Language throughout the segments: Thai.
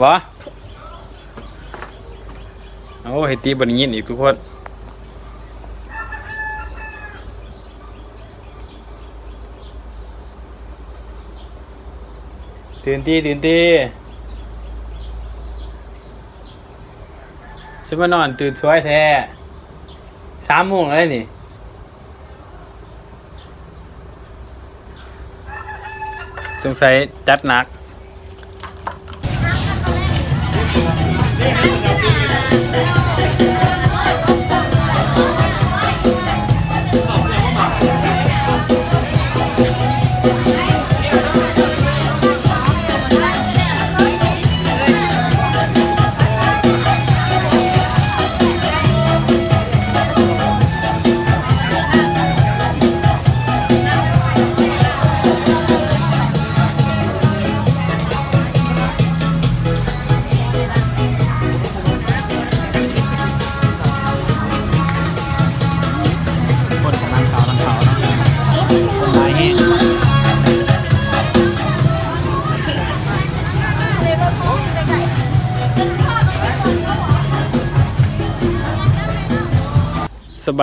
วะโอ้เฮตีบันยินอีกทุกคนตื่นตีตื่นตีสมานอนตื่นสวยแท้สามโมงแล้วนี่สงสัยจัดหนัก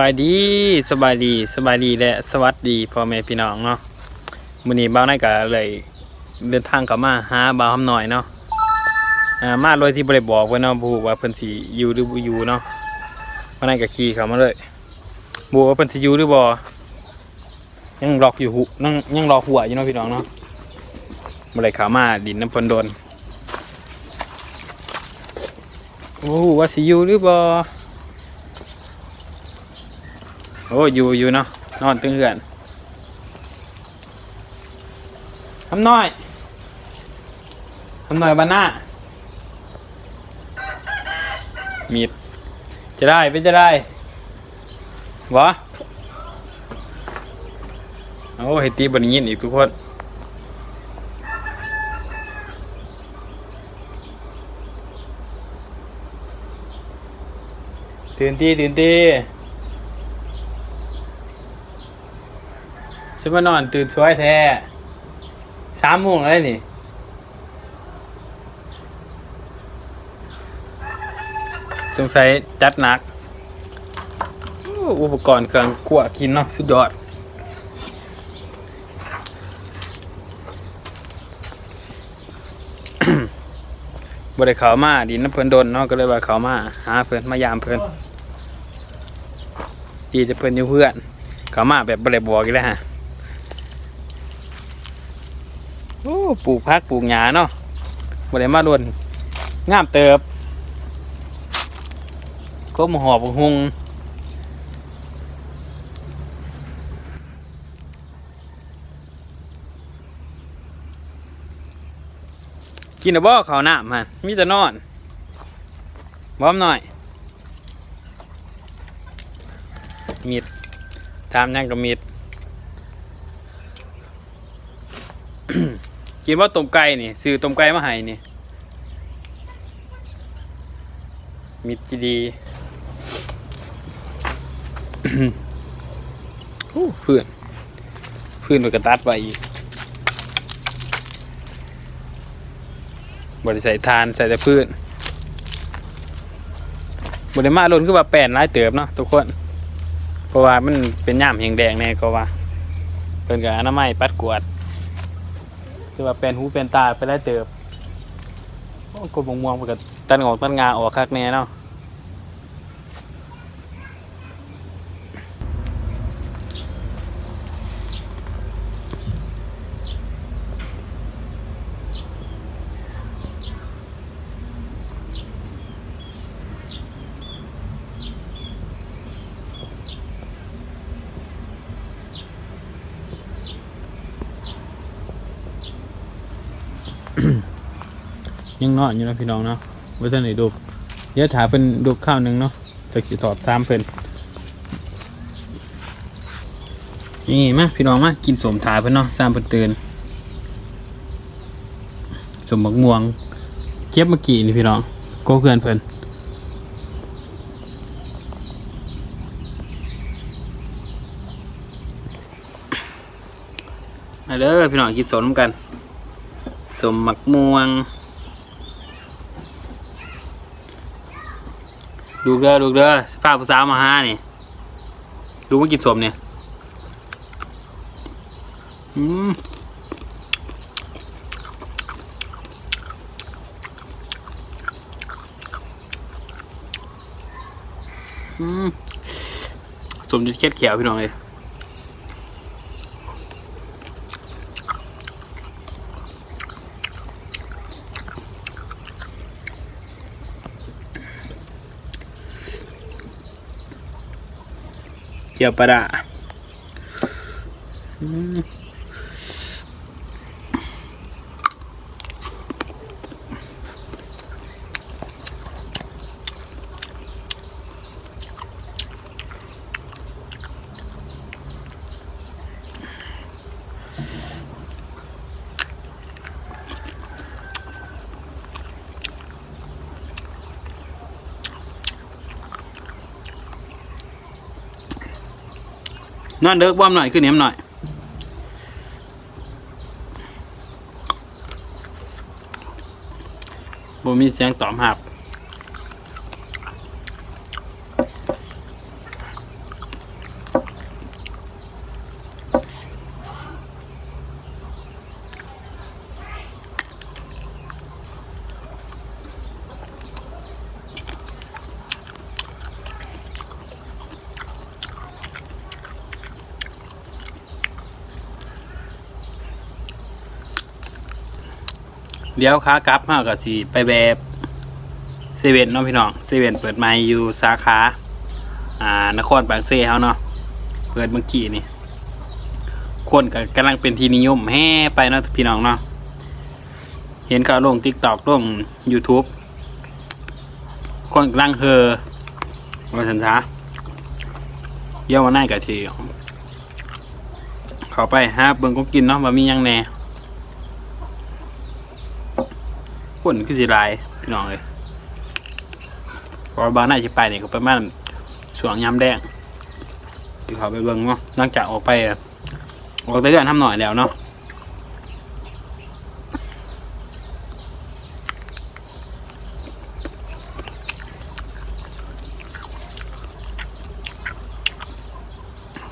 บายดีสบายดีสบายดีและสวัสดีพ่อแม่พี่น้องเนาะมื้อนี้บ่าวนายก็เลยเดินทางกลับมาหาบ่าวคำหน่อยเนาะอ่ามาโดยที่บ่ได้บอกไว้เนาะบ่ฮู้ว่าเพิ่นสิอยู่หรือบ่อยู่เนาะบ่าวนายก็ขี่เข้ามาเลยบัวาเป็นสิอยูหรือบอยังรอกอยู่หุยังยังรอหัวอยู่เนาะพี่น้องเนาะเมื่อไรขามาดินน้ำพนโดนโอ้ว่าสิอยูหรือบอ โอ้อยู่อยู่เนาะนอนตึงเหือนทำน้อยทำน้อยบ้านหน้ามีดจะได้เป็นจะได้วะโอ้เฮตีบันยินอีกทุกคนตื่นตีตื่นตี สมานอนตื่นสวยแท้สามโมงแล้วนี่สงสัยจัดหนัก อุปกรณ์เครื่องกลัวกินเนาะสุดยอดบริเขามาดินน้ำเพิ่นโดนเนาะก็เลยว่าเขามาหาเพิ่นมายามเพิ่นดีจะเพิ่นอยู่เพื่อน เขามาแบบบริบอกอีกแล้วฮะโอ้ ปลูกพักปลูกหญ้าเนาะบริมาโดนงามเติบก็มหอบหุงกินแต่บ่ข้าวหน้ามันมีแต่นอนบอมหน่อย มีดตามยังกับมีด กินว่าต้มไก่นี่ซื้อต้มไก่มาให้นี่มีดจีดีเพื่อนเพื่อนไปกระตัดไปอีกบริใส่ทานใส่แต่พืชบริมาลนคือว่าแป้นหลายเติบเนาะทุกคน เพราะว่ามันเป็นย่ามแหงแดงแน่ก็ว่าเพิ่นกับอนามัยปัดกวด คือว่าแป้นหูแป้นตาไปหลายเติบโอ้กบม่วงๆมันก็ตันออกตันงาออกคักแน่เนาะ ยังนอนอยู่นะพี่น้องเนาะว่าท่านไหนดูเดี๋ยวถาเพิ่นดูข้าวหนึ่งเนาะจะสิตอบตามเพิ่นนี่มาพี่น้องมากินสมถาเพิ่อนเนาะสามเพิ่นตื่นสมบักม่วงเก็บเมื่อกี้นี่พี่น้องโก็เพื่อนเพิ่นมาเด้อพี่น้องกินสมกัน สมหมักม่วง ดูเด้อดูเด้อฝ้าผู้สาวมาหานี่ดูว่ากินสมเนี่ยอืมอืมสมจุดเคล็ดเขียวพี่น้องเลย เกี่ยว นอนเด็กบ้ามหน่อยขึ้นเนียมหน่อยบ่มีเสียงตอบหับ เดี๋ยวขากลับมาก็สิไปแบบเซเว่นเนาะพี่น้องเซเว่นเปิดใหม่อยู่สาขาอ่านครปากเซ่เฮาเนาะเปิดเมื่อกี้นี่คนก็กำลังเป็นที่นิยมแห่ไปเนาะพี่น้องเนาะเห็นเขาลง TikTok ลง YouTube คนกำลังเฮอว่าสันซะเยี่ยมวันไหนกะทีเขาไปฮะเบิ่งก็กินเนาะว่ามียังแน่ คนคือสิลายพี่น้องเลยพราะว่าบางหน้าจะไปเนี่ยก็ประมาณช่วงยามแดงที่เขาไปเบิ่งเนาะหลังจากออกไปออกไปเดือนทำหน่อยแล้วเนาะ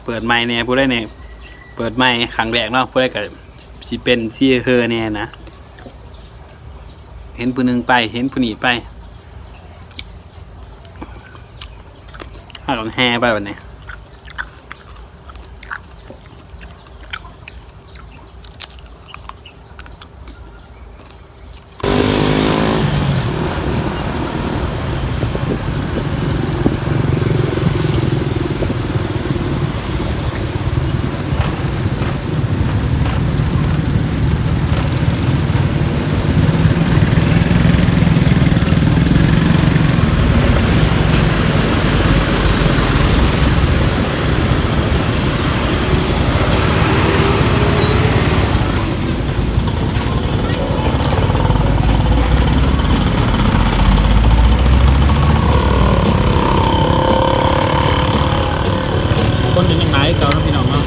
เปิดไม้เนี่ยผู้ได้เนี่ยเปิดไม้ครั้งแรกเนาะผู้ได้กับสิเป็นซีเฮอเนี่ยนะ เห็นผู้หนึ่งไป เห็นผู้นี้ไปถ้าลองแห่ไปวันนี้คนจะยังไงเก่าเนาะพี่น้องเนาะ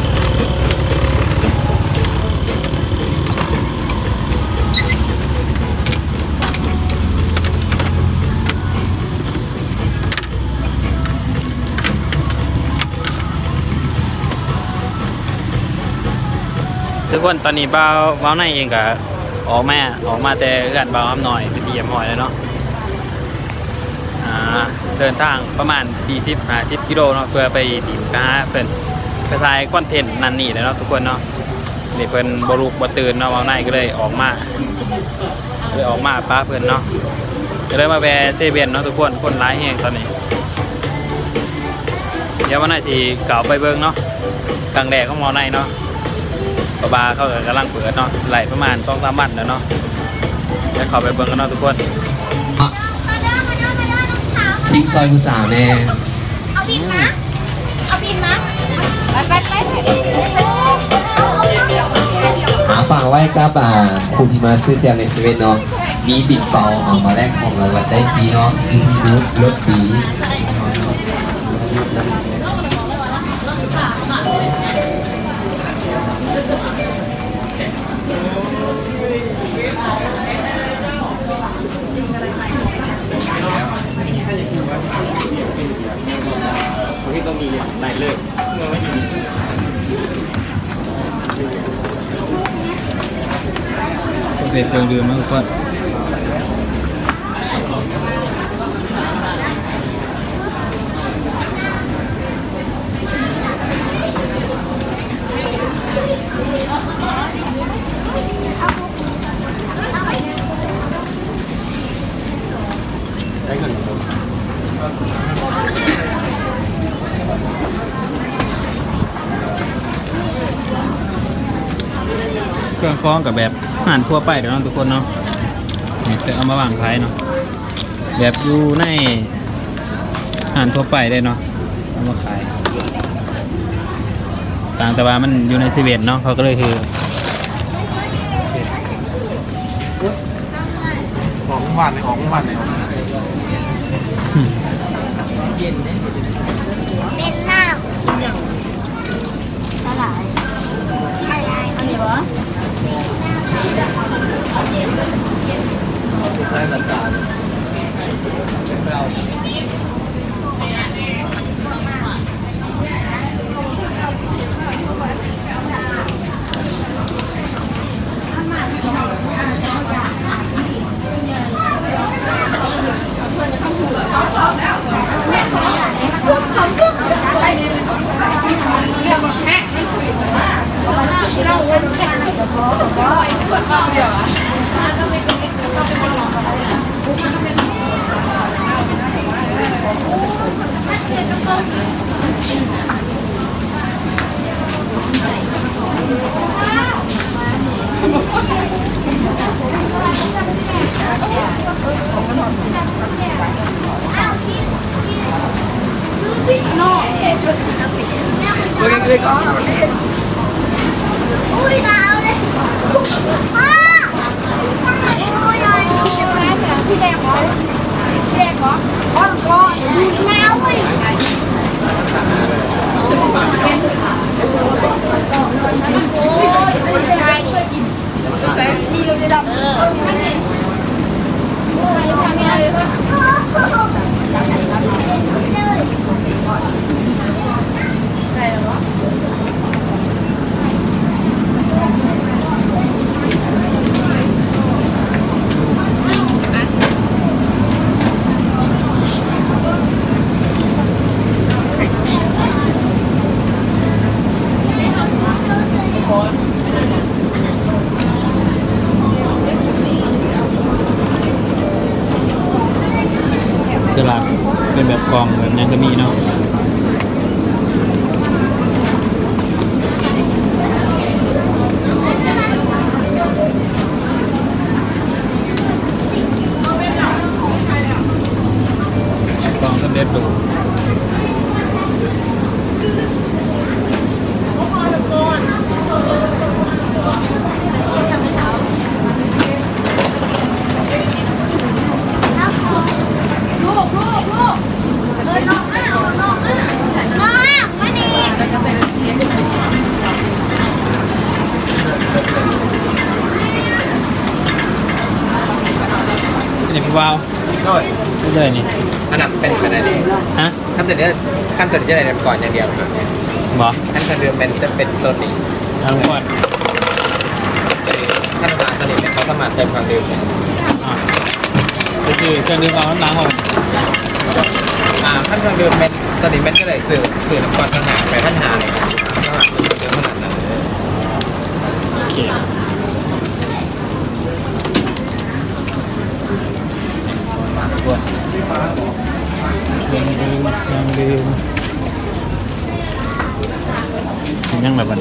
ทุ กคนตอนนี้เบาเบาในเองก็ออกมาออกมาแต่เอื้อนเบาอ้ำหน่อยเป็นเยี่ยมหอยแล้วเนาะอ่าเดินทางประมาณ 40 50กิโลเนาะเพื่อไปดินกะเพิ่นไปถ่ายคอนเทนต์นั่นนี่แล้วเนาะทุกคนเนาะนี่เพิ่นบ่ลุกบ่ตื่นเนาะวันไหนก็เลยออกมาเลยออกมาป้าเพิ่นเนาะก็เลยมาแวะเซเว่นเนาะทุกคนคนร้ายแฮงตอนนี้ เดี๋ยววันไหนสิเก่าไปเบิ่งเนาะกลางแดดของหมอในเนาะ ปะบาเขาก็กำลังเปิดเนาะไหลประมาณ2-3วันแล้วเนาะเดี๋ยวเข้าไปเบิ่งกันเนาะทุกคนมาเด้อมาเด้อมาเด้อน้องสาวซิมซอยผู้สาวแน่เอาบินมาเอาบินมาไปไปไปไปเอาเอาเดียวเดียวหาฝากไว้กับอ่าคุณที่มาซื้อเที่ยวในเซเว่นเนาะมีบิดเปาเอามาแลกของรางวัลได้ฟรีเนาะมีที่รูดรถฟรี ได้เลยเมื่อไม่ดีเป็นเดือดีมากกว่า ได้เงินครับเครื่องคล้องกับแบบอาหารทั่วไปเดี๋ยวเนาะทุกคนเนาะจะเอามาวางขายเนาะแบบอยู่ในอาหารทั่วไปได้เนาะเอามาขาย ต่างแต่ว่ามันอยู่ในซีเวนเนาะเขาก็เลยคือของหวานของหวานเป็นหน้าอะไรอะไรอันนี้วะ ได้หลักการเราอุ้ยหนาวเลยอ้าโอ้ยพี่แดงเหรอพี่แดงเหรอก้อนก้อนหนาวเว้ย ลักเป็นแบบกล่องแบบนั้นก็มีเนาะกล่องสำเร็จรูป ลู กลูกลูกเออน้องอะน้องอะน้องมานี่นี่พี่วาวด้วยไม่เลยนี่อันนั้นเป็นขนาดนี้ฮะขั้นตอนนี้ขั้นตอนจะได้ก่อนอย่างเดียวบอกขั้นตอนเดิมเป็นจะเป็นโซนนี้เอาก่อนขั้นตอนตอนนี้เป็นเขาสมัครเติมความเร็วอะ ก็คือเครื่องดื่มเอาน้ำล้างออกอ่าขั้นตอนเดิมเป็นตอนนี้เป็นก็เลยสื่อสื่อน้ำก่อนทหารไปทหารเลยทหารเดิมขนาดนั้นโอเคกดเครื่องดื่มเครื่องดื่มเป็นยังแบบวัน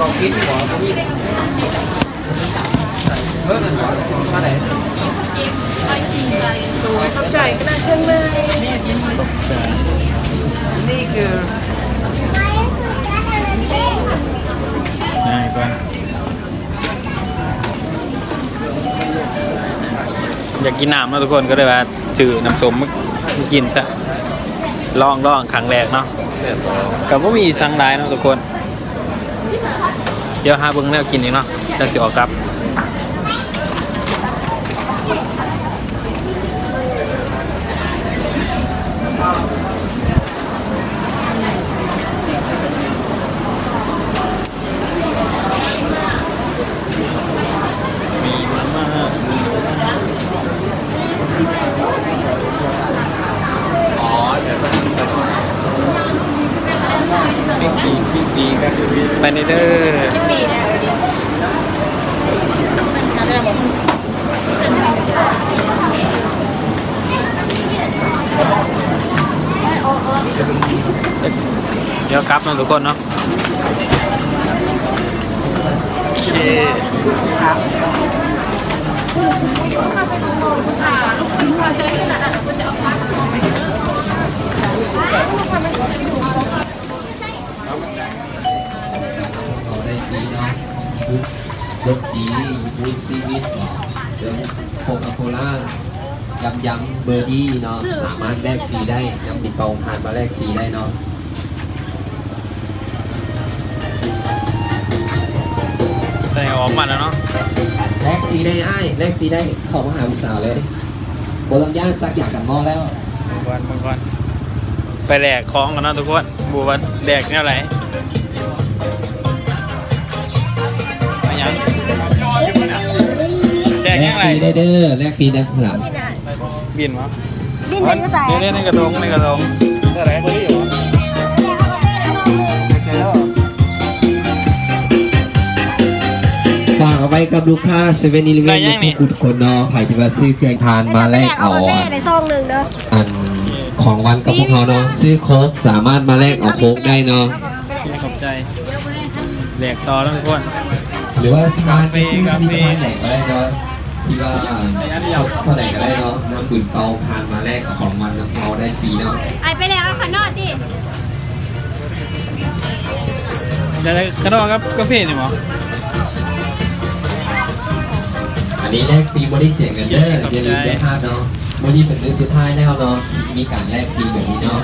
ลองคิดหัวก็มีเออมาไหนเข้าใจก็ได้ใช่ไหมนี่คือง่ายกว่อยากกินน้ำนะทุกคนก็เลยว่าจืดน้ำส้มมามากินซะลองลองครั้งแรกเนาะกับว่ามีสังหลายเนะทุกคน เดี๋ยวหาเบิ่งแนวกินอีกเนาะจะสิออกกลับ มีมาม่า อ๋อเดี๋ยวต้องจะต้อง บิ๊กดีบิ๊กดีครับไปในเด้อเดี๋ยวกลับเนาะ ทุกคนเนาะโอเคเขาได้ดีเนาะยุครถดียุซีวิตเดี๋ยวโคคาโคล่ายำยำเบอร์ดี้เนาะสามารถแลกฟรีได้นำติดเปาผ่านมาแลกฟรีได้เนาะ ออกมาแล้วเนาะแลกฟรีได้ไอ้ายแลกฟรีได้เข้ามาหาผู้สาวเลยโบราณย่างซักอย่างกับหม้อแล้วบางคนบางคนไปแหลกของกันเนาะทุกคนบัวาแหลกเนี่ยอะไรไปยังแหลกแลยักงฟไงรีได้เด้อแลกฟรีได้เผื่อบินวะบินเป็นกระแสเดี๋ยวๆในกระทงในกระทงได้ไหนคน ฝากเอาไว้กับลูกค้าเซเว่นอีเลเว่นทุกคนเนาะใครที่ว่าซื้อเครื่องทานมาแลกเอากาแฟในซองหนึ่งเด้ออันของวันกับพวกเขาเนาะซื้อโค้กสามารถมาแลกเอาโค้กได้เนาะขอบใจแหลกต่อแล้วทุกคนหรือว่าสามารถไปซื้อที่ร้านไหนก็ได้เนาะที่ว่าเท่าไหร่ก็ได้เนาะนำปืนเปาผ่านมาแลกเอาของวันกับเราได้ฟรีเนาะไอไปแล้วเอาขนอดดิเดี๋ยวกระโดดครับกาแฟนี่หมอ อันนี้แลกฟรีบริเสียเงินเด้ออย่าลืมจะพลาดเนาะวันนี้เป็นเรื่องสุดท้ายแล้วเนาะมีการแลกฟรีแบบนี้เนาะ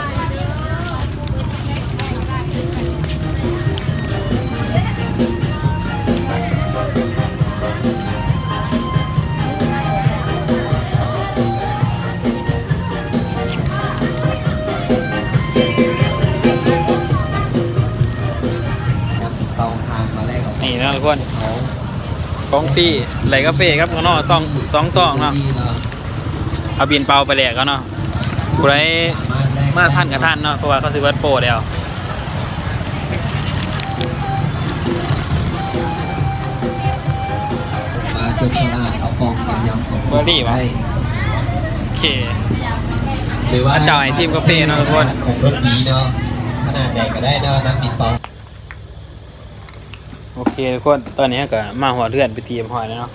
นำเตาทานมาแลกเอานี่นะทุกคนของฟรี ไหลกาแฟครับข้างนอกซองสองซองเนาะดีเนาะเอาบินเปล่าไปแหลกก็เนาะผู้ใดสามารถแลกมาท่านกับท่านเนาะเพราะว่าเขาซื้อวัดโปรแล้วมาจนตลาดเอาฟองยำๆของเบอร์รี่วะได้โอเคหรือว่าจ่ายชิมกาแฟเนอะทุกคนของรถนี้เนาะขนาดใหญ่ก็ได้เนาะน้ำปิดปองโอเค ทุกคนตอนนี้ก็มาหัวเลือนไปเตรียมหอยแล้วเนาะ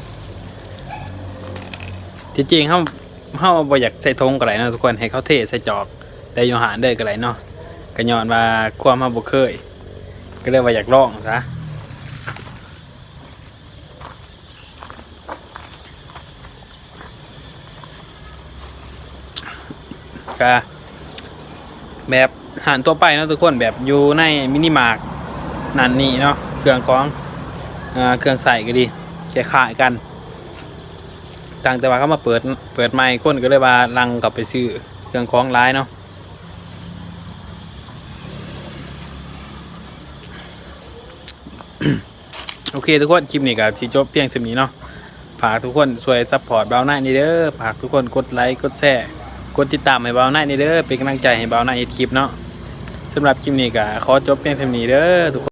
จริงๆเขาเขาบ่อยากใส่ทงกระไรเนาะทุกคนให้เขาเทใส่จอก แต่โยหารเด้กระไรเนาะก็ย้อนว่าความมาบ่เคย ก็เลยว่าอยากลองซะก็แบบหารตัวไปเนาะทุกคนแบบอยู่ในมินิมาร์ทนั่นนี่เนาะเครื่องของ เครื่องใส่ก็ดีแค่ขายกัน ต่างแต่ว่าเขามาเปิดเปิดไมค์คนก็เลยว่าลังกลับไปซื้อเครื่องของร้ายเนาะโอเคทุกคนคลิปนี้ก็สิจบเพียงสินี้เนาะฝากทุกคนช่วยซัพพอร์ตเบาหน้านี่เด้อฝากทุกคนกดไลค์กดแชร์กดติดตามให้เบาหน้านี่เด้อเป็นกำลังใจให้เบาหน้าอีกคลิปเนาะสำหรับคลิปนี้ก็ขอจบเพียงเท่านี้เด้อทุกคน